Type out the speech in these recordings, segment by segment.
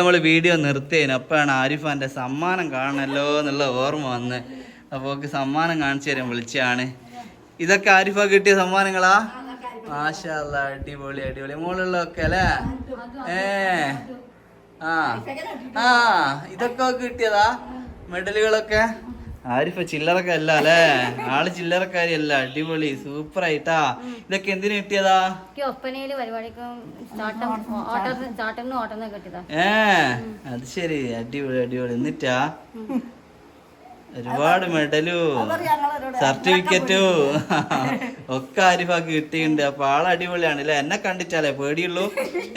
നമ്മൾ വീഡിയോ നിർത്തിയതിന് അപ്പോഴാണ് ആരിഫാന്റെ സമ്മാനം കാണണല്ലോ എന്നുള്ള ഓർമ്മ വന്ന്. അപ്പോൾ ഓക്ക് സമ്മാനം കാണിച്ചു തരാൻ വിളിച്ചാണ് ഇതൊക്കെ ആരിഫ കിട്ടിയ സമ്മാനങ്ങളാ? മാഷല്ല അടിപൊളി അടിപൊളി. മോളുള്ളതൊക്കെ അല്ലേ? ഏ. ആ. ആ ഇതൊക്കെ കിട്ടിയതാ? മെഡലുകളൊക്കെ? ആരിഫ ചില്ലറക്കല്ല അല്ലേ? ആൾ ചില്ലറക്കാരിയല്ല അടിപൊളി സൂപ്പർ ആയിട്ടാ ഇതൊക്കെ എന്തിനു കിട്ടിയതാ? ഏ അത് ശരി അടിപൊളി അടിപൊളി. എന്നിട്ടാ? ഒരുപാട് മെഡലു സർട്ടിഫിക്കറ്റു. ഒക്കെ ആരിഫാക്ക് കിട്ടിയിട്ടുണ്ട്. അപ്പൊ ആൾ അടിപൊളിയാണ് അല്ലെ? എന്നെ കണ്ടിട്ടാലേ പേടിയുള്ളൂ.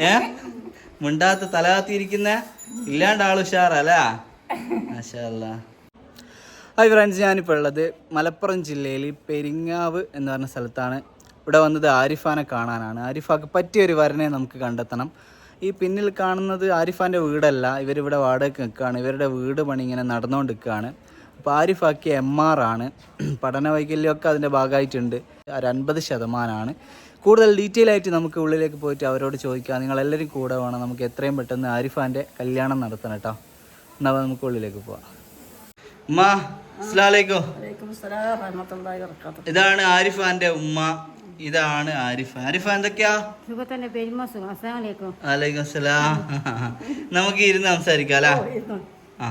ഏ? മുണ്ടാത്ത തലകാത്തിരിക്കുന്ന ഇല്ലാണ്ട് ആൾ ഉഷാറല്ലേ? മാഷാല്ലാ ഹായ് ഫ്രണ്ട്സ് ഞാനിപ്പോൾ ഉള്ളത് മലപ്പുറം ജില്ലയിൽ പെരിങ്ങാവ് എന്ന് പറഞ്ഞ സ്ഥലത്താണ്. ഇവിടെ വന്നത് ആരിഫാനെ കാണാനാണ്. ആരിഫാക്ക് പറ്റിയൊരു വരനെ നമുക്ക് കണ്ടെത്തണം. ഈ പിന്നിൽ കാണുന്നത് ആരിഫാന്റെ വീടല്ല. ഇവരിവിടെ വാടക നിൽക്കുകയാണ്. ഇവരുടെ വീട് പണി ഇങ്ങനെ നടന്നുകൊണ്ട് നിൽക്കുകയാണ് അപ്പോൾ ആരിഫാക്ക് എം ആർ ആണ്. പഠന വൈകല്യമൊക്കെ അതിന്റെ ഭാഗമായിട്ടുണ്ട്. ഒരു അൻപത് ശതമാനമാണ് കൂടുതൽ ഡീറ്റെയിൽ ആയിട്ട് നമുക്ക് ഉള്ളിലേക്ക് പോയിട്ട് അവരോട് ചോദിക്കാം. നിങ്ങളെല്ലാവരും കൂടെ വേണം നമുക്ക് എത്രയും പെട്ടെന്ന് ആരിഫാന്റെ കല്യാണം നടത്തണം കേട്ടോ. എന്നാൽ നമുക്ക് ഉള്ളിലേക്ക് പോവാം. ഉമ്മ അസ്സലാമലൈക്കും. ഇതാണ് ആരിഫാന്റെ ഉമ്മ. ഇതാണ് ആരിഫ്. ആരിഫ എന്തൊക്കെയാ? അലൈക്കും അസ്സലാം നമുക്ക് ഇരുന്ന് സംസാരിക്കാം അല്ലേ? ആ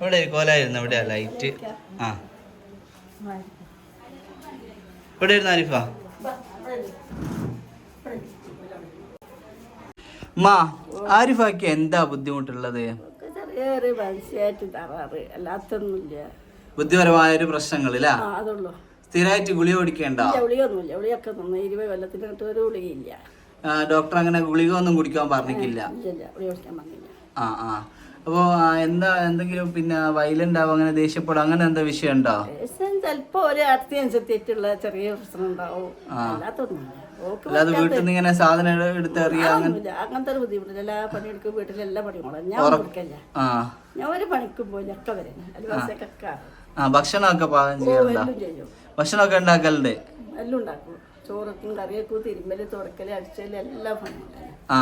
ഇവിടെ കോലായിരുന്നു ഇവിടെ ലൈറ്റ് ആ. ഇവിടെ ഇരുന്ന് ആരിഫ? മാ ആരിഫാക്ക് എന്താ ബുദ്ധിമുട്ടുള്ളത്? ചെറിയൊരു മനുഷ്യമായിട്ട് തറാറ് അല്ലാത്തൊന്നുമില്ല. ബുദ്ധിപരമായ ഒരു പ്രശ്നങ്ങളില്ല ആ അതുള്ളൂ. സ്ഥിരമായിട്ട് ഗുളിക കുടിക്കേണ്ട? ഇല്ല ഗുളിയൊന്നുമില്ല. ഗുളിയൊക്കെ നിന്ന് ഇരുപത് കൊല്ലത്തിനകത്ത് ഒരു ഉളികയില്ല ഡോക്ടർ അങ്ങനെ ഗുളിക ഒന്നും കുടിക്കാൻ പറഞ്ഞിട്ടില്ല. ഇല്ല ഉളി കുടിക്കാൻ പറഞ്ഞില്ല. ആ ആ. അപ്പോ ആ, എന്താ എന്തെങ്കിലും പിന്നെ വയലന്റ് ആവും അങ്ങനെ ദേഷ്യപ്പെടും? അങ്ങനെ എന്താ വിഷയം ഉണ്ടോ? ദിവസം ചിലപ്പോ ഒരു അടുത്തനുസരിച്ചിട്ടുള്ള ചെറിയ പ്രശ്നം ഉണ്ടാവും. അല്ലാത്തൊന്നുമില്ല. അല്ലാതെ വീട്ടിൽ നിന്ന് ഇങ്ങനെ സാധനം എടു- എടുത്ത് എറിയാ അങ്ങനെ ഒന്നുമില്ല അങ്ങനത്തെ ഒരു ബുദ്ധിമുട്ടില്ല. എല്ലാ പണിയെടുക്കും വീട്ടിലെല്ലാ പണിയും ഞാൻ കൊടുക്കല്ല ഞാൻ ഒരു പണിക്കും പോയി ഒക്കെ വരുന്നത് ആ ഭക്ഷണമൊക്കെ പാകം ചെയ്യാറുണ്ടോ എല്ലാം ചെയ്യും. ഭക്ഷണമൊക്കെ ഉണ്ടാക്കലുണ്ട്? എല്ലാം ഉണ്ടാക്കും. ചോറക്കും കറിയൊക്കെ തിരുമ്പൽ തുടക്കൽ അടിച്ചൽ എല്ലാ പണിയും ആ.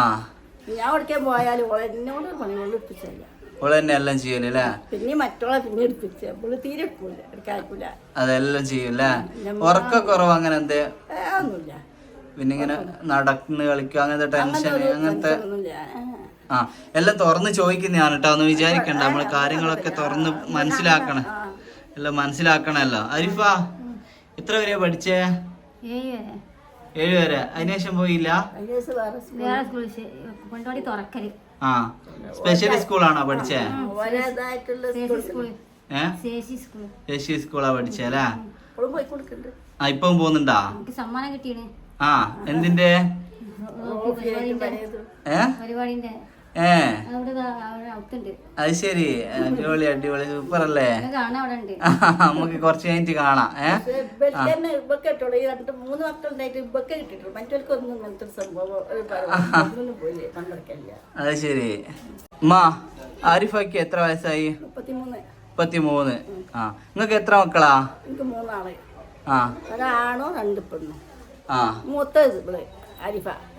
ഞാൻ എവിടേക്കാൻ പോയാലും ഓളെ എന്നോട് പണികൾ എടുപ്പിച്ചല്ല ഓളെ തന്നെ എല്ലാം ചെയ്യൂല അല്ലേ? പിന്നെ മറ്റുള്ള പിന്നെ എടുപ്പിച്ച്. അപ്പോൾ തീരെ എടുക്കൂല എടുക്കാക്കൂല അതെല്ലാം ചെയ്യൂല ഉറക്ക കുറവ് അങ്ങനെ എന്തേ ഒന്നുമില്ല പിന്നെ ഇങ്ങനെ നടന്ന് കളിക്കുക അങ്ങനത്തെ ടെൻഷൻ അങ്ങനത്തെ ആ എല്ലാം തുറന്ന് ചോദിക്കുന്നതാണ് കേട്ടോ ഒന്ന് വിചാരിക്കണ്ട. നമ്മൾ കാര്യങ്ങളൊക്കെ തുറന്ന് മനസ്സിലാക്കണം. എല്ലാം മനസ്സിലാക്കണല്ലോ. അരിഫ ഇത്ര വരെയാ പഠിച്ചേ? ഏഴ് വരെ. ഏഴ് വരെ. അതിനുശേഷം പോയില്ല? ആ. സ്പെഷ്യൽ സ്കൂളാണോ പഠിച്ചേ? ശേഷി സ്കൂളാ പഠിച്ചേ അല്ലേ? ആ ഇപ്പം പോകുന്നുണ്ടാ? സമ്മാനം കിട്ടിയാണ് ആ എന്തിന്റെ? ഏ? അത് ശരി. അടിപൊളി അടിപൊളി സൂപ്പർ അല്ലേ അത് അവിടെ ഉണ്ട്. നമുക്ക് കുറച്ച് കഴിഞ്ഞിട്ട് കാണാം. അത് ശരി. മാ ആരിഫയ്ക്ക് എത്ര വയസ്സായി? മുപ്പത്തിമൂന്ന്. മുപ്പത്തി മൂന്ന് ആ. നിങ്ങൾക്ക് എത്ര മക്കളാ? ആ. ഒരാണോ രണ്ട് പെണ്ണോ. ആ മൂത്തത് ഇവൾ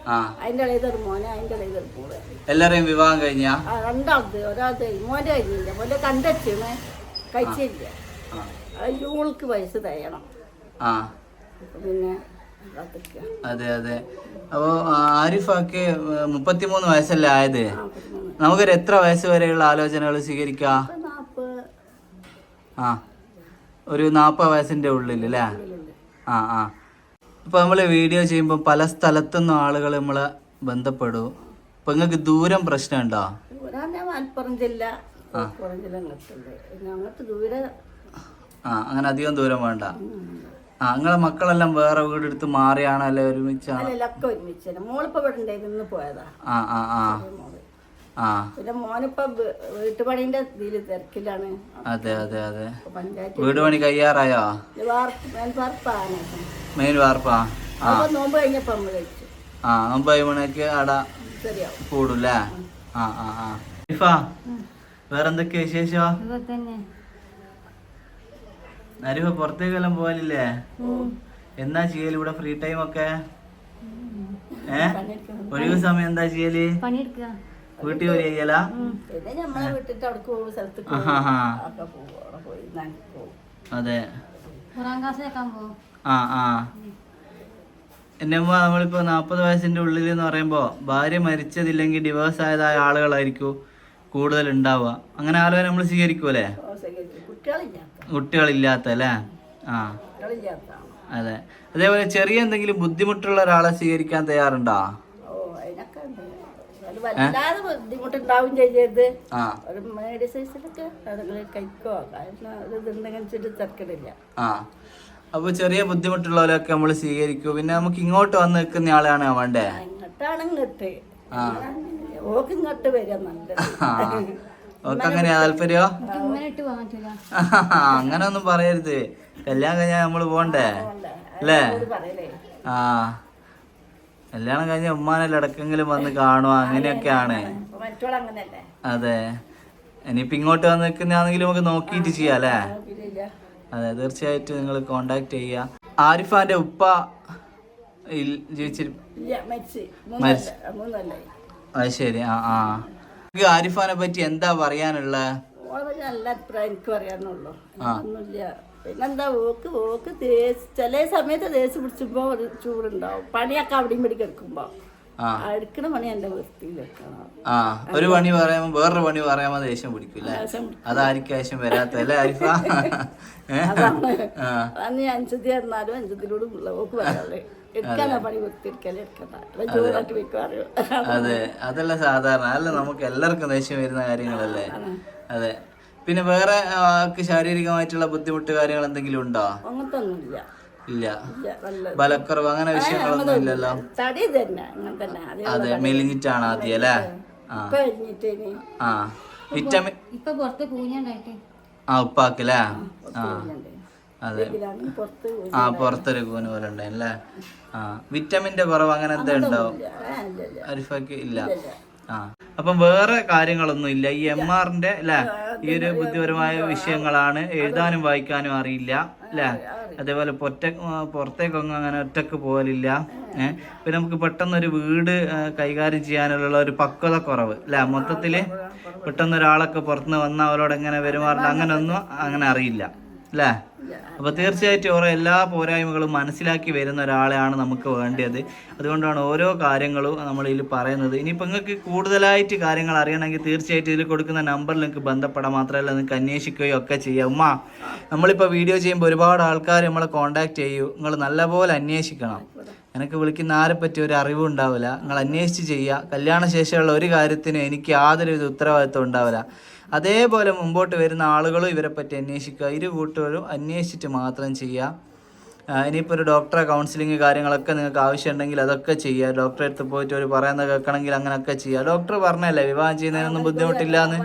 ആ. അതിന്റെ ഇളയതൊരു മോനെ അതിന്റെ ഇളയതൊരു മോൾ. എല്ലാരെയും വിവാഹം കഴിഞ്ഞാ? രണ്ടാമത് രണ്ടാളത് മോന്റെ കഴിഞ്ഞില്ല. മോന്റെ കണ്ടെച്ചിണ് കഴിച്ചില്ല. ജൂൾക്ക് വയസ്സ് തയ്യണം പിന്നെ അതെ അതെ. അപ്പോ ആരിഫാക്ക് മുപ്പത്തിമൂന്ന് വയസ്സല്ലേ ആയത്? നമുക്കൊരു എത്ര വയസ്സ് വരെയുള്ള ആലോചനകൾ സ്വീകരിക്കാം? ആ. ഒരു നാൽപ്പത് വയസ്സിന്റെ ഉള്ളിൽ അല്ലേ ആ ആ. ഇപ്പൊ നമ്മൾ വീഡിയോ ചെയ്യുമ്പോൾ പല സ്ഥലത്തുനിന്നും ആളുകൾ നമ്മളെ ബന്ധപ്പെടും. ഇപ്പൊ നിങ്ങൾക്ക് ദൂരം പ്രശ്നമുണ്ടോ? മലപ്പുറം ജില്ല ആ അങ്ങനെ അധികം ദൂരം വേണ്ട. ആ നിങ്ങളെ മക്കളെല്ലാം വേറെ വീടെടുത്ത് മാറിയാണോ അല്ലെ ഒരുമിച്ചാണ്? ആ ആ ആ. പിന്നെ മോനിപ്പോ വീട്ടുപണിന്റെ ഇതിൽ തിരക്കിലാണ്. അതെ അതെ അതെ. വീട് പണി കയ്യാറായോ? മെയിൻ വാർപ്പാ നോമ്പ് കഴിഞ്ഞപ്പോ ആ നോമ്പ് കഴിയുമ്പോഴേക്ക് അട കൂടുല്ലേ? ആ ആ ആ. ഇഫ വേറെന്തൊക്കെ വിശേഷോ? അരിഫ പുറത്തേക്കെല്ലാം പോകലില്ലേ എന്നാ ചെയ്യൽ ഇവിടെ ഫ്രീ ടൈം ഒക്കെ ഏ? ഒഴിവ് സമയം എന്താ ചെയ്യൽ? പണിയെടുക്കുക. വീട്ടിൽ ജോലി ചെയ്യലാ പിന്നെ നമ്മളെ വിട്ടിട്ട് അവിടെ പോകും സ്ഥലത്ത് ആഹാ. ഒക്കെ പോകും. അവിടെ പോയി നനക്ക് പോകും. അതെ. ആ ആ. എന്റെ അമ്മ നമ്മളിപ്പോ നാൽപ്പത് വയസ്സിന്റെ ഉള്ളിൽ എന്ന് പറയുമ്പോ ഭാര്യ മരിച്ചതില്ലെങ്കിൽ ഡിവോഴ്സ് ആയതായ ആളുകളായിരിക്കും കൂടുതൽ ഉണ്ടാവുക അങ്ങനെ ആളുകൾ നമ്മൾ സ്വീകരിക്കൂലേ ഓ, ശരിയാക്കി. കുട്ടികളില്ലാത്ത. അല്ലേ ആ. അതെ. അതേപോലെ ചെറിയ എന്തെങ്കിലും ബുദ്ധിമുട്ടുള്ള ഒരാളെ സ്വീകരിക്കാൻ തയ്യാറുണ്ടോ ഓ അതിനൊക്കെ ഉണ്ട് അത് വല്ലാതെ ബുദ്ധിമുട്ടുണ്ടാവും ചെയ്യരുത്. ഒരു മെഡിസൈസിലൊക്കെ അതുങ്ങൾ കഴിക്കോ. ചുറ്റി തിരക്കിടില്ല. ആ. അപ്പൊ ചെറിയ ബുദ്ധിമുട്ടുള്ളവരൊക്കെ നമ്മൾ സ്വീകരിക്കും. പിന്നെ നമുക്ക് ഇങ്ങോട്ട് വന്ന് നിൽക്കുന്ന ആളാണ് വേണ്ടേ? ഇങ്ങോട്ടാണ് ഇങ്ങോട്ട്. ഓക്ക് ഇങ്ങോട്ട് വരിക നല്ലത്. ഓക്കെ അങ്ങനെയാ താല്പര്യോ? അങ്ങനെ ഒന്നും പറയരുത്. കല്യാണം കഴിഞ്ഞാൽ നമ്മൾ പോണ്ടേ? അല്ലേ? ആ. കല്യാണം കഴിഞ്ഞ ഉമ്മാനല്ലേ ഇടക്കെങ്കിലും വന്ന് കാണുക അങ്ങനെയൊക്കെയാണ്. അതെ ഇനിയിപ്പോ ഇങ്ങോട്ട് വന്ന് നിൽക്കുന്നതാണെങ്കിലും നമുക്ക് നോക്കിയിട്ട് ചെയ്യാം അല്ലേ? അതെ തീർച്ചയായിട്ടും നിങ്ങൾ കോണ്ടാക്ട് ചെയ്യുക. ആരിഫാന്റെ ഉപ്പ ജീവിച്ചിരി അത് ശരി ആ ആ. ആരിഫാനെ പറ്റി എന്താ പറയാനുള്ള? ഓളെ നല്ല അഭിപ്രായം എനിക്ക് പറയാനുള്ളൂ. പിന്നെന്താ ഓക്ക് ഓക്ക് തേച്ച് ചില സമയത്ത് ദേശം പിടിച്ചുമ്പോ ഒരു ചൂടുണ്ടാവും. പണിയൊക്കെ അവിടെയും പിടി കിടക്കുമ്പോ. ആ. അടുക്കണ പണി എന്റെ വൃത്തിയിൽ വെക്കണം. ആ ഒരു പണി പറയുമ്പോ വേറൊരു പണി പറയുമ്പോ ദേഷ്യം പിടിക്കില്ല. അതായിരിക്കും ആവശ്യം വരാത്ത അല്ലേ ആരിഫ? അന്ന് അഞ്ചത്തി എന്നാലും അഞ്ചത്തിലൂടെ ഓക്ക് അറിയോ അതെ. അതല്ല സാധാരണ. അല്ല നമുക്ക് എല്ലാവർക്കും ദേഷ്യം വരുന്ന കാര്യങ്ങളല്ലേ? അതെ. പിന്നെ വേറെ ആൾക്ക് ശാരീരികമായിട്ടുള്ള ബുദ്ധിമുട്ട് കാര്യങ്ങൾ എന്തെങ്കിലും ഉണ്ടോ? അങ്ങനത്തെ ഒന്നുമില്ല ഇല്ല ബലക്കുറവ് അങ്ങനെ വിഷയങ്ങളൊന്നും ഇല്ലല്ലോ? തടി തന്നെ അതെ മെലിഞ്ഞിട്ടാണ് ആദ്യം അല്ലേ? ആ. ഇപ്പൊ കഴിഞ്ഞിട്ട് ആ. വിറ്റാമിൻ ഇപ്പൊ പുറത്ത് പൂഞ്ഞുണ്ടായിട്ട്. ആ ഉപ്പാക്കല്ലേ ആ അതെ. ആ പുറത്തൊരു കൂന് പോലെ ഉണ്ടായില്ലേ ആ. വിറ്റമിന്റെ കുറവ് അങ്ങനെ എന്താ ഉണ്ടാവും അരിഫാക്ക് ഇല്ല, അപ്പം വേറെ കാര്യങ്ങളൊന്നും ഇല്ല. ഈ എം ആറിന്റെ അല്ലെ ഈ ഒരു ബുദ്ധിപരമായ വിഷയങ്ങളാണ് എഴുതാനും വായിക്കാനും അറിയില്ല അല്ലെ അതേപോലെ പൊറ്റ പുറത്തേക്കൊന്നും അങ്ങനെ ഒറ്റയ്ക്ക് പോകലില്ല ഏഹ് പിന്നെ നമുക്ക് പെട്ടെന്ന് ഒരു വീട് കൈകാര്യം ചെയ്യാനുള്ള ഒരു പക്വത കുറവ് അല്ലെ മൊത്തത്തിൽ പെട്ടെന്ന് ഒരാളൊക്കെ പുറത്തുനിന്ന് വന്ന അവരോട് എങ്ങനെ പെരുമാറണം അങ്ങനെ ഒന്നും അങ്ങനെ അറിയില്ല. അല്ലേ? അപ്പൊ തീർച്ചയായിട്ടും ഓരോ എല്ലാ പോരായ്മകളും മനസ്സിലാക്കി വരുന്ന ഒരാളെയാണ് നമുക്ക് വേണ്ടത്. അതുകൊണ്ടാണ് ഓരോ കാര്യങ്ങളും നമ്മൾ ഇതിൽ പറയുന്നത്. ഇനിയിപ്പോൾ നിങ്ങൾക്ക് കൂടുതലായിട്ട് കാര്യങ്ങൾ അറിയണമെങ്കിൽ തീർച്ചയായിട്ടും ഇതിൽ കൊടുക്കുന്ന നമ്പറിൽ നിങ്ങൾക്ക് ബന്ധപ്പെടാം മാത്രമല്ല നിങ്ങൾക്ക് അന്വേഷിക്കുകയോ ഒക്കെ ചെയ്യാം. ഉമ്മ നമ്മളിപ്പോൾ വീഡിയോ ചെയ്യുമ്പോൾ ഒരുപാട് ആൾക്കാർ നമ്മളെ കോണ്ടാക്ട് ചെയ്യൂ. നിങ്ങൾ നല്ലപോലെ അന്വേഷിക്കണം. എനിക്ക് വിളിക്കുന്ന ആരെ പറ്റി ഒരു അറിവും ഉണ്ടാവില്ല. നിങ്ങൾ അന്വേഷിച്ച് ചെയ്യുക. കല്യാണ ശേഷമുള്ള ഒരു കാര്യത്തിനും എനിക്ക് യാതൊരു ഉത്തരവാദിത്വം ഉണ്ടാവില്ല. അതേപോലെ മുമ്പോട്ട് വരുന്ന ആളുകളും ഇവരെ പറ്റി അന്വേഷിക്കുക. ഇരു കൂട്ടുകാരും അന്വേഷിച്ചിട്ട് മാത്രം ചെയ്യുക. ഇനിയിപ്പോൾ ഒരു ഡോക്ടറെ കൗൺസിലിംഗ് കാര്യങ്ങളൊക്കെ നിങ്ങൾക്ക് ആവശ്യമുണ്ടെങ്കിൽ അതൊക്കെ ചെയ്യുക. ഡോക്ടറെ അടുത്ത് പോയിട്ട് ഒരു പറയുന്നത് കേൾക്കണമെങ്കിൽ അങ്ങനെയൊക്കെ ചെയ്യുക. ഡോക്ടർ പറഞ്ഞല്ലേ വിവാഹം ചെയ്യുന്നതിനൊന്നും ബുദ്ധിമുട്ടില്ല എന്ന്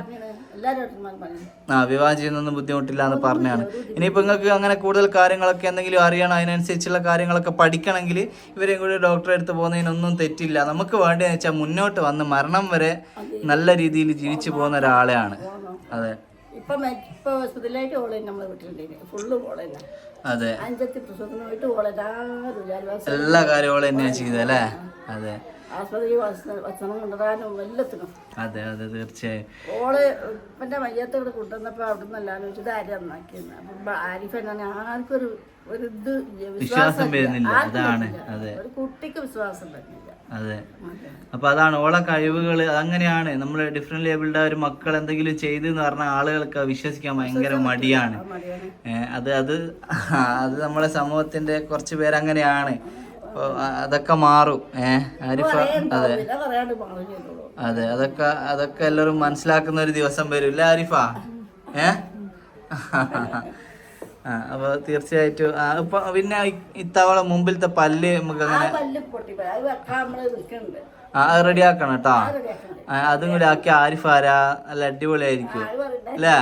ആ വിവാഹം ചെയ്യുന്നൊന്നും ബുദ്ധിമുട്ടില്ല എന്ന് പറഞ്ഞാണ് ഇനിയിപ്പോൾ നിങ്ങൾക്ക് അങ്ങനെ കൂടുതൽ കാര്യങ്ങളൊക്കെ എന്തെങ്കിലും അറിയണം അതിനനുസരിച്ചുള്ള കാര്യങ്ങളൊക്കെ പഠിക്കണമെങ്കിൽ ഇവരെയും കൂടി ഡോക്ടറെ അടുത്ത് പോകുന്നതിനൊന്നും തെറ്റില്ല. നമുക്ക് വേണ്ടതെന്ന് വെച്ചാൽ മുന്നോട്ട് വന്ന് മരണം വരെ നല്ല രീതിയിൽ ജീവിച്ചു പോകുന്ന ഒരാളെയാണ്. അതെ. ഇപ്പൊ മെ- ഇപ്പൊ ഹോസ്പിറ്റലിലായിട്ട് ഓളെ നമ്മളെ വീട്ടിലുണ്ടായിരുന്നു ഫുള്ള് ഓളെ അതെ. അഞ്ചത്തി പ്രസവത്തിന് പോയിട്ട് ഓളെ എല്ലാ തന്നെയാണ് ചെയ്തല്ലേ അതെ. ആസ്പത്രി ഭക്ഷണം കൊണ്ടുവരാനും എല്ലാത്തിനും. അതെ അതെ തീർച്ചയായും. ഓൾ മയ്യത്ത് ഇവിടെ കൊണ്ടുവന്നപ്പോ അവിടെ നിന്ന് എല്ലാവരും നന്നാക്കിയെന്ന്. അപ്പം ആരിഫ് എന്നാണ് ആർക്കും ഒരു ഒരു ഇത് വിശ്വാസം. വരുന്നില്ല. അതാണ് അതെ. ഒരു കുട്ടിക്ക് വിശ്വാസം വരുന്നില്ല. അതെ. അപ്പൊ അതാണ് ഓളെ കഴിവുകൾ അങ്ങനെയാണ്. നമ്മൾ ഡിഫറെന്റ് ലേബിളുടെ ഒരു മക്കൾ എന്തെങ്കിലും ചെയ്തു എന്ന് പറഞ്ഞാൽ ആളുകൾക്ക് വിശ്വസിക്കാൻ ഭയങ്കര മടിയാണ്. അത് അത് അത് നമ്മുടെ സമൂഹത്തിന്റെ കുറച്ച് പേര് അങ്ങനെയാണ്. അതൊക്കെ മാറും. ഏഹ് ആരിഫ? അതെ. അതെ അതൊക്കെ അതൊക്കെ എല്ലാവരും മനസ്സിലാക്കുന്ന ഒരു ദിവസം വരും അല്ലേ ആരിഫ? ഏ? ആ അപ്പൊ തീർച്ചയായിട്ടും ഇപ്പൊ പിന്നെ ഇത്തവണ മുമ്പിലത്തെ പല്ല് നമുക്ക് അങ്ങനെ ആ റെഡി ആക്കണം കേട്ടോ. അത് കൂടി ആക്കി ആരിഫ് ആരാ? നല്ല അടിപൊളിയായിരിക്കും. അല്ലേ?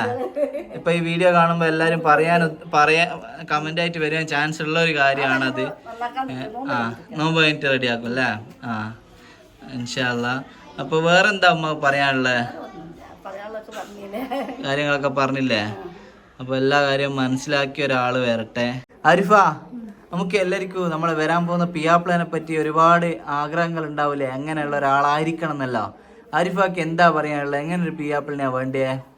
ഇപ്പൊ ഈ വീഡിയോ കാണുമ്പോ എല്ലാരും പറയാൻ പറയാ കമന്റ് ആയിട്ട് വരാൻ ചാൻസ് ഉള്ള ഒരു കാര്യമാണത് ആ നോമ്പ് കഴിഞ്ഞിട്ട് റെഡി ആക്കും അല്ലേ? ആ ഇൻഷാല്ല അപ്പൊ വേറെന്താ അമ്മ പറയാനുള്ളത് കാര്യങ്ങളൊക്കെ പറഞ്ഞില്ലേ? അപ്പൊ എല്ലാ കാര്യവും മനസ്സിലാക്കിയ ഒരാൾ വരട്ടെ. അരിഫ നമുക്ക് എല്ലാവർക്കും നമ്മൾ വരാൻ പോകുന്ന പിയാപ്ലാനെ പറ്റി ഒരുപാട് ആഗ്രഹങ്ങൾ ഉണ്ടാവില്ലേ? അങ്ങനെയുള്ള ഒരാളായിരിക്കണം എന്നല്ലോ ആരിഫാക്ക് എന്താ പറയാനുള്ളത് എങ്ങനെ ഒരു പിയാപ്പിളിനാ വേണ്ടിയേ? വീട്ടിൽ ചാപ്പ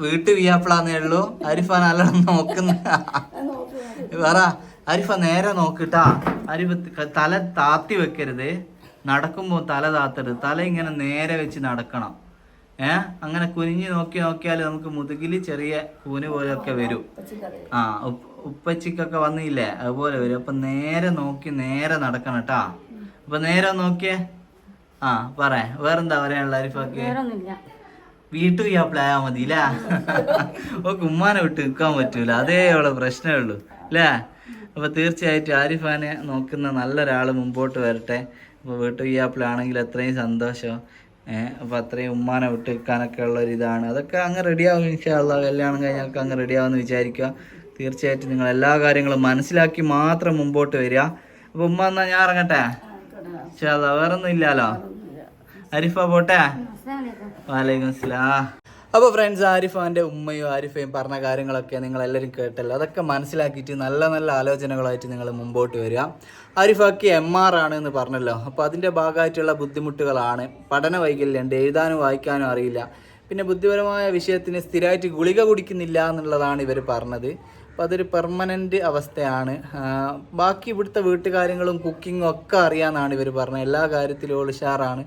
വീട്ടു വിയാപ്പിളാന്നേ ഉള്ളൂ. അരിഫ നല്ലോണം നോക്കുന്ന. പറ. അരിഫ നേരെ നോക്കിട്ടാ അരിഫ് തല താത്തി വെക്കരുത്. നടക്കുമ്പോ തല താത്തരുത്. തല ഇങ്ങനെ നേരെ വെച്ച് നടക്കണം. ഏ? അങ്ങനെ കുനിഞ്ഞു നോക്കി നോക്കിയാൽ നമുക്ക് മുതുകിൽ ചെറിയ കൂന് പോലെയൊക്കെ വരും. ആ ഉപ്പച്ചിക്കൊക്കെ വന്നില്ലേ? അതുപോലെ വരും. അപ്പൊ നേരെ നോക്കി നേരെ നടക്കണം കേട്ടാ അപ്പൊ നേരെ നോക്കിയേ. ആ പറ. വേറെന്താ പറയാനുള്ള അരിഫാക്ക്? വേറെ വീട്ടു ചെയ്യാപ്പിളായാ മതി അല്ലേ ഓ കുമ്മാനെ വിട്ട് നിൽക്കാൻ പറ്റൂല. അതേ ഉള്ള പ്രശ്നമേ ഉള്ളൂ അല്ലേ അപ്പൊ തീർച്ചയായിട്ടും ആരിഫാനെ നോക്കുന്ന നല്ലൊരാൾ മുമ്പോട്ട് വരട്ടെ. അപ്പൊ വീട്ടു ആണെങ്കിൽ അത്രയും സന്തോഷം. ഏഹ് അപ്പൊ അത്രയും ഉമ്മാനെ വിട്ട് നിൽക്കാനൊക്കെ ഉള്ള ഒരു ഇതാണ്. അതൊക്കെ അങ്ങ് റെഡിയാവും ഇൻഷാല്ല കല്യാണം കഴിഞ്ഞാൽ അങ്ങ് റെഡിയാവുമെന്ന് വിചാരിക്കുക. തീർച്ചയായിട്ടും നിങ്ങൾ എല്ലാ കാര്യങ്ങളും മനസ്സിലാക്കി മാത്രം മുമ്പോട്ട് വരിക. അപ്പൊ ഉമ്മ എന്നാ ഞാൻ ഇറങ്ങട്ടെ? ഇൻഷാല്ല വേറൊന്നും ഇല്ലാലോ അരിഫ പോട്ടെ? വാലൈക്കും അസ്സലാം അപ്പോൾ ഫ്രണ്ട്സ് ആരിഫാന്റെ ഉമ്മയും ആരിഫയും പറഞ്ഞ കാര്യങ്ങളൊക്കെ നിങ്ങൾ എല്ലാവരും കേട്ടല്ലോ. അതൊക്കെ മനസ്സിലാക്കിയിട്ട് നല്ല നല്ല ആലോചനകളായിട്ട് നിങ്ങൾ മുമ്പോട്ട് വരിക. ആരിഫാക്ക് എം ആർ ആണ് എന്ന് പറഞ്ഞല്ലോ. അപ്പോൾ അതിന്റെ ഭാഗമായിട്ടുള്ള ബുദ്ധിമുട്ടുകളാണ്. പഠന വൈകല്യമുണ്ട് എഴുതാനും വായിക്കാനും അറിയില്ല. പിന്നെ ബുദ്ധിപരമായ വിഷയത്തിന് സ്ഥിരമായിട്ട് ഗുളിക കുടിക്കുന്നില്ല എന്നുള്ളതാണ് ഇവർ പറഞ്ഞത്. അപ്പോൾ അതൊരു പെർമനന്റ് അവസ്ഥയാണ്. ബാക്കി ഇവിടുത്തെ വീട്ടുകാര്യങ്ങളും കുക്കിങ്ങും ഒക്കെ അറിയാമെന്നാണ് ഇവർ പറഞ്ഞത്. എല്ലാ കാര്യത്തിലും ഉഷാറാണ്.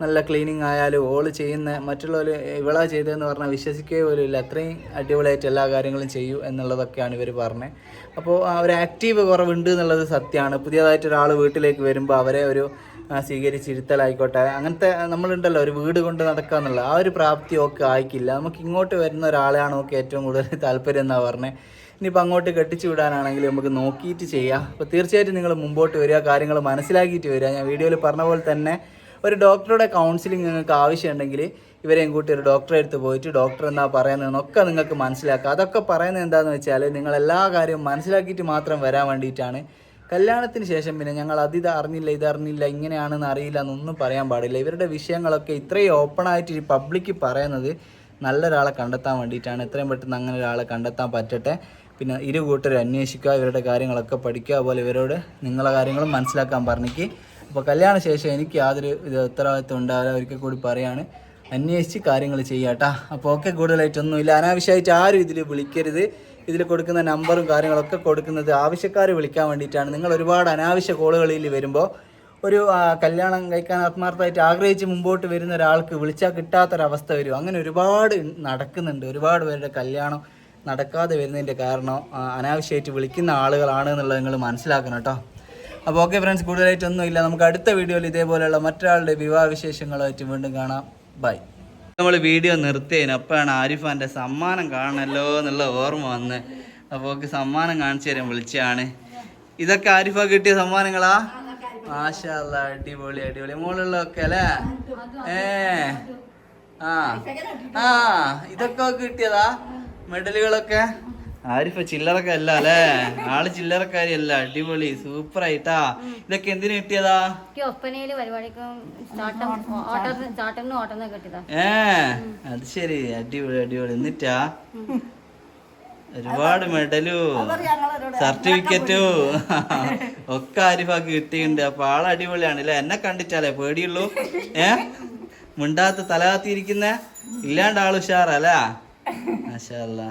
നല്ല ക്ലീനിങ് ആയാലും ഓൾ ചെയ്യുന്ന മറ്റുള്ളവർ ഇവളാ ചെയ്തതെന്ന് പറഞ്ഞാൽ വിശ്വസിക്കുകയോ പോലും ഇല്ല അത്രയും അടിപൊളിയായിട്ട് എല്ലാ കാര്യങ്ങളും ചെയ്യൂ എന്നുള്ളതൊക്കെയാണ് ഇവർ പറഞ്ഞത് അപ്പോൾ അവർ ആക്റ്റീവ് കുറവുണ്ട് എന്നുള്ളത് സത്യമാണ്. പുതിയതായിട്ട് ഒരാൾ വീട്ടിലേക്ക് വരുമ്പോൾ അവരെ ഒരു സ്വീകരിച്ചിരുത്തലായിക്കോട്ടെ. അങ്ങനത്തെ നമ്മളുണ്ടല്ലോ ഒരു വീട് കൊണ്ട് നടക്കുക എന്നുള്ള ആ ഒരു പ്രാപ്തി ഒക്കെ ആയിക്കില്ല. നമുക്ക് ഇങ്ങോട്ട് വരുന്ന ഒരാളെയാണ് നമുക്ക് ഏറ്റവും കൂടുതൽ താല്പര്യം എന്നാണ് പറഞ്ഞത് ഇനിയിപ്പോൾ അങ്ങോട്ട് കെട്ടിച്ചു വിടാനാണെങ്കിൽ നമുക്ക് നോക്കിയിട്ട് ചെയ്യാം. അപ്പോൾ തീർച്ചയായിട്ടും നിങ്ങൾ മുമ്പോട്ട് വരിക കാര്യങ്ങൾ മനസ്സിലാക്കിയിട്ട് വരിക. ഞാൻ വീഡിയോയിൽ പറഞ്ഞ പോലെ തന്നെ ഒരു ഡോക്ടറുടെ കൗൺസിലിംഗ് നിങ്ങൾക്ക് ആവശ്യമുണ്ടെങ്കിൽ ഇവരെയും കൂട്ടി ഒരു ഡോക്ടറെ അടുത്ത് പോയിട്ട് ഡോക്ടർ എന്താ പറയുന്നതെന്നൊക്കെ നിങ്ങൾക്ക് മനസ്സിലാക്കുക അതൊക്കെ പറയുന്നത് എന്താണെന്ന് വെച്ചാൽ നിങ്ങൾ എല്ലാ കാര്യവും മനസ്സിലാക്കിയിട്ട് മാത്രം വരാൻ വേണ്ടിയിട്ടാണ്. കല്യാണത്തിന് ശേഷം പിന്നെ ഞങ്ങൾ അത് ഇത് അറിഞ്ഞില്ല ഇത് അറിഞ്ഞില്ല ഇങ്ങനെയാണെന്ന് അറിയില്ല എന്നൊന്നും പറയാൻ പാടില്ല. ഇവരുടെ വിഷയങ്ങളൊക്കെ ഇത്രയും ഓപ്പണായിട്ട് ഈ പബ്ലിക്ക് പറയുന്നത് നല്ലൊരാളെ കണ്ടെത്താൻ വേണ്ടിയിട്ടാണ്. എത്രയും പെട്ടെന്ന് അങ്ങനെ ഒരാളെ കണ്ടെത്താൻ പറ്റട്ടെ. പിന്നെ ഇരു കൂട്ടരും അന്വേഷിക്കുക ഇവരുടെ കാര്യങ്ങളൊക്കെ പഠിക്കുക. അതുപോലെ ഇവരോട് നിങ്ങളെ കാര്യങ്ങളും മനസ്സിലാക്കാൻ പറഞ്ഞിക്ക്. അപ്പോൾ കല്യാണ ശേഷം എനിക്ക് യാതൊരു ഇത് ഉത്തരവാദിത്വം ഉണ്ടാവില്ല ഒരിക്കൽ കൂടി പറയാണ്. അന്വേഷിച്ച് കാര്യങ്ങൾ ചെയ്യാട്ടാ അപ്പോൾ ഒക്കെ കൂടുതലായിട്ടൊന്നുമില്ല. അനാവശ്യമായിട്ട് ആരും ഇതിൽ വിളിക്കരുത്. ഇതിൽ കൊടുക്കുന്ന നമ്പറും കാര്യങ്ങളൊക്കെ കൊടുക്കുന്നത് ആവശ്യക്കാർ വിളിക്കാൻ വേണ്ടിയിട്ടാണ്. നിങ്ങൾ ഒരുപാട് അനാവശ്യ കോളുകളിൽ വരുമ്പോൾ ഒരു കല്യാണം കഴിക്കാൻ ആത്മാർത്ഥമായിട്ട് ആഗ്രഹിച്ച് മുമ്പോട്ട് വരുന്ന ഒരാൾക്ക് വിളിച്ചാൽ കിട്ടാത്തൊരവസ്ഥ വരും. അങ്ങനെ ഒരുപാട് നടക്കുന്നുണ്ട്. ഒരുപാട് പേരുടെ കല്യാണം നടക്കാതെ വരുന്നതിന്റെ കാരണം അനാവശ്യമായിട്ട് വിളിക്കുന്ന ആളുകളാണ് എന്നുള്ളത് നിങ്ങൾ മനസ്സിലാക്കണം കേട്ടോ അപ്പോൾ ഓക്കെ ഫ്രണ്ട്സ് കൂടുതലായിട്ടൊന്നും ഇല്ല നമുക്ക് അടുത്ത വീഡിയോയിൽ ഇതേപോലെയുള്ള മറ്റൊരാളുടെ വിവാഹ വിശേഷങ്ങളായിട്ട് വീണ്ടും കാണാം. ബൈ നമ്മൾ വീഡിയോ നിർത്തിയതിന് അപ്പോഴാണ് ആരിഫാന്റെ സമ്മാനം കാണണല്ലോ എന്നുള്ള ഓർമ്മ വന്ന്. അപ്പോൾ ഓക്കെ സമ്മാനം കാണിച്ചു തരാൻ വിളിച്ചതാണ്. ഇതൊക്കെ ആരിഫ കിട്ടിയ സമ്മാനങ്ങളാ? മാഷല്ല അടിപൊളി അടിപൊളി. മുകളിലൊക്കെ അല്ലേ? ഏ. ആ. ആ ഇതൊക്കെ കിട്ടിയതാ? മെഡലുകളൊക്കെ? ആരിഫ ചില്ലറക്കല്ല അല്ലേ ആൾ ചില്ലറക്കാരിയല്ല അടിപൊളി സൂപ്പർ ആയിട്ടാ. ഇതൊക്കെ എന്തിനു കിട്ടിയതാ? ഏ അത് ശരി. അടിപൊളി അടിപൊളി. എന്നിട്ടാ? ഒരുപാട് മെഡലും സർട്ടിഫിക്കറ്റോ. ഒക്കെ ആരിഫാക്ക് കിട്ടിയിട്ടുണ്ട്. അപ്പൊ ആൾ അടിപൊളിയാണ് അല്ലേ? എന്നെ കണ്ടിട്ടാലേ പേടിയുള്ളൂ. ഏ? മിണ്ടാത്ത തലകാത്തിരിക്കുന്ന ഇല്ലാണ്ട് ആൾ ഉഷാറല്ലേ? മാഷാ അല്ലാ